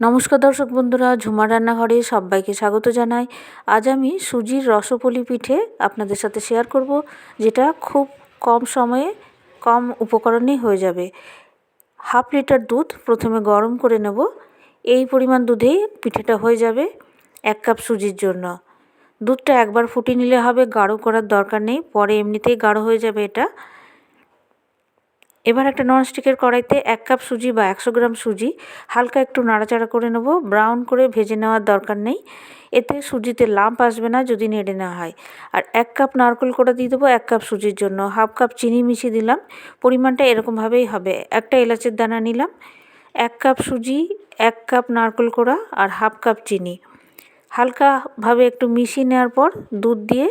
নমস্কার দর্শক বন্ধুরা ঝুমার রান্নাঘরে সবাইকে স্বাগত জানাই। আজ আমি সুজির রসপলি পিঠে আপনাদের সাথে শেয়ার করব, যেটা খুব কম সময়ে কম উপকরণেই হয়ে যাবে। হাফ লিটার দুধ প্রথমে গরম করে নেব। এই পরিমাণ দুধেই পিঠেটা হয়ে যাবে এক কাপ সুজির জন্য। দুধটা একবার ফুটিয়ে নিলে হবে, গাঢ় করার দরকার নেই, পরে এমনিতেই গাঢ় হয়ে যাবে এটা। এবার একটা ননস্টিকের কড়াইতে এক কাপ সুজি বা একশো গ্রাম সুজি, হালকা একটু নাড়াচাড়া করে নেব, ব্রাউন করে ভেজে নেওয়ার দরকার নেই। এতে সুজিতে লাম্প আসবে না যদি নেড়ে নেওয়া হয়। আর এক কাপ নারকেল কোড়া দিয়ে দেবো এক কাপ সুজির জন্য। হাফ কাপ চিনি মিশিয়ে দিলাম, পরিমাণটা এরকমভাবেই হবে। একটা এলাচের দানা নিলাম, এক কাপ সুজি, এক কাপ নারকেল কোড়া আর হাফ কাপ চিনি। হালকাভাবে একটু মিশিয়ে নেওয়ার পর দুধ দিয়ে,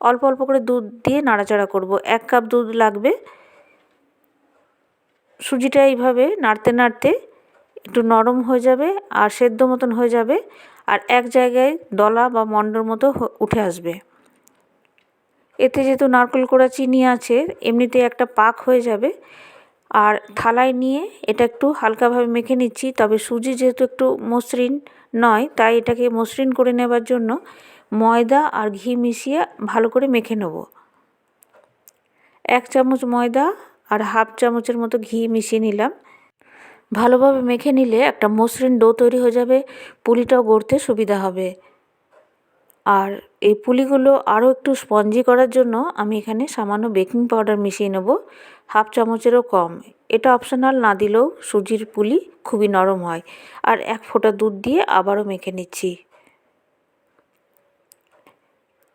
অল্প অল্প করে দুধ দিয়ে নাড়াচাড়া করব। এক কাপ দুধ লাগবে সুজিটা এইভাবে নাড়তে নাড়তে একটু নরম হয়ে যাবে আর সেদ্ধ মতন হয়ে যাবে আর এক জায়গায় দলা বা মন্ডর মতো উঠে আসবে। এতে যেহেতু নারকেল কোড়া চিনি আছে, এমনিতে একটা পাক হয়ে যাবে। আর থালায় নিয়ে এটা একটু হালকাভাবে মেখে নিচ্ছি, তবে সুজি যেহেতু একটু মসৃণ নয়, তাই এটাকে মসৃণ করে নেবার জন্য ময়দা আর ঘি মিশিয়ে ভালো করে মেখে নেব। এক চামচ ময়দা আর হাফ চামচের মতো ঘি মিশিয়ে নিলাম। ভালোভাবে মেখে নিলে একটা মসৃণ ডো তৈরি হয়ে যাবে, পুলিটাও গড়তে সুবিধা হবে। আর এই পুলিগুলো আরও একটু স্পঞ্জি করার জন্য আমি এখানে সামান্য বেকিং পাউডার মিশিয়ে নেব, হাফ চামচেরও কম। এটা অপশনাল না দিলেও সুজির পুলি খুবই নরম হয়। আর এক ফোঁটা দুধ দিয়ে আবারও মেখে নিচ্ছি।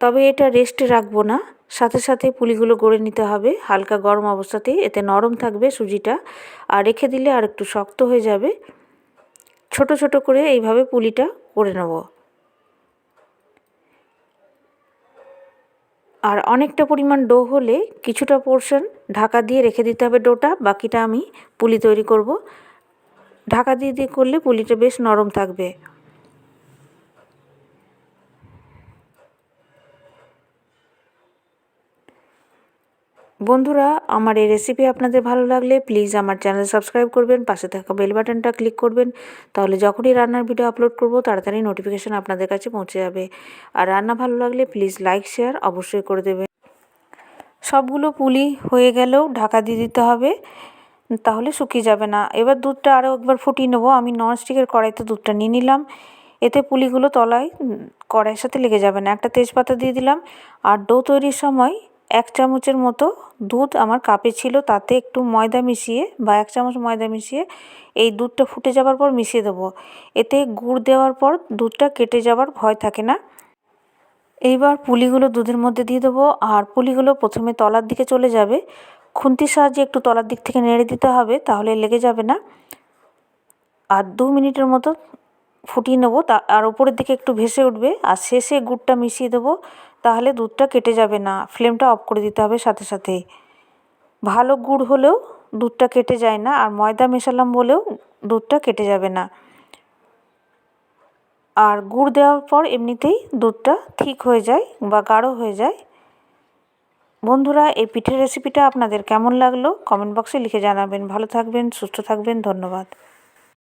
তবে এটা রেস্টে রাখব না। সাথে সাথে পুলিগুলো গড়ে নিতে হবে। হালকা গরম অবস্থাতেই এতে নরম থাকবে সুজিটা। আর রেখে দিলে আর একটু শক্ত হয়ে যাবে। ছোট ছোট করে এইভাবে পুলিটা করে নেব। আর অনেকটা পরিমাণ ডো হলে কিছুটা পোর্শন ঢাকা দিয়ে রেখে দিতে হবে ডোটা। বাকিটা আমি পুলি তৈরি করব। ঢাকা দিয়ে দিয়ে করলে পুলিটা বেশ নরম থাকবে। বন্ধুরা, আমার এই রেসিপি আপনাদের ভালো লাগলে প্লিজ আমার চ্যানেল সাবস্ক্রাইব করবেন, পাশে থাকা বেল বাটনটা ক্লিক করবেন। তাহলে যখনই রান্নার ভিডিও আপলোড করব, তাড়াতাড়ি নোটিফিকেশান আপনাদের কাছে পৌঁছে যাবে। আর রান্না ভালো লাগলে প্লিজ লাইক শেয়ার অবশ্যই করে দেবেন। সবগুলো পুলি হয়ে গেলেও ঢাকা দিয়ে দিতে হবে, তাহলে শুকিয়ে যাবে না। এবার দুধটা আরও একবার ফুটিয়ে নেব। আমি ননস্টিকের কড়াইতে দুধটা নিয়ে নিলাম। এতে পুলিগুলো তলায় কড়াইয়ের সাথে লেগে যাবে না। একটা তেজপাতা দিয়ে দিলাম। আর ডো তৈরির সময় এক চামচের মতো দুধ আমার কাপে ছিল, তাতে একটু ময়দা মিশিয়ে বা এক চামচ ময়দা মিশিয়ে এই দুধটা ফুটে যাওয়ার পর মিশিয়ে দেবো। এতে গুড় দেওয়ার পর দুধটা কেটে যাওয়ার ভয় থাকে না। এইবার পুলিগুলো দুধের মধ্যে দিয়ে দেবো আর পুলিগুলো প্রথমে তলার দিকে চলে যাবে। খুন্তির সাহায্যে একটু তলার দিক থেকে নেড়ে দিতে হবে, তাহলে লেগে যাবে না। আর দু মিনিটের মতো ফুটিয়ে নেব, তা, আর ওপরের দিকে একটু ভেসে উঠবে, আর শেষে গুড়টা মিশিয়ে দেবো, তাহলে দুধটা কেটে যাবে না, ফ্লেমটা অফ করে দিতে হবে সাথে সাথে। ভালো গুড় হলেও দুধটা কেটে যায় না, আর ময়দা মেশালাম বলেও দুধটা কেটে যাবে না। আর গুড় দেওয়ার পর এমনিতেই দুধটা ঠিক হয়ে যায় বা গাঢ় হয়ে যায়। বন্ধুরা, এই পিঠের রেসিপিটা আপনাদের কেমন লাগল? কমেন্ট বক্সে লিখে জানাবেন। ভালো থাকবেন, সুস্থ থাকবেন, ধন্যবাদ।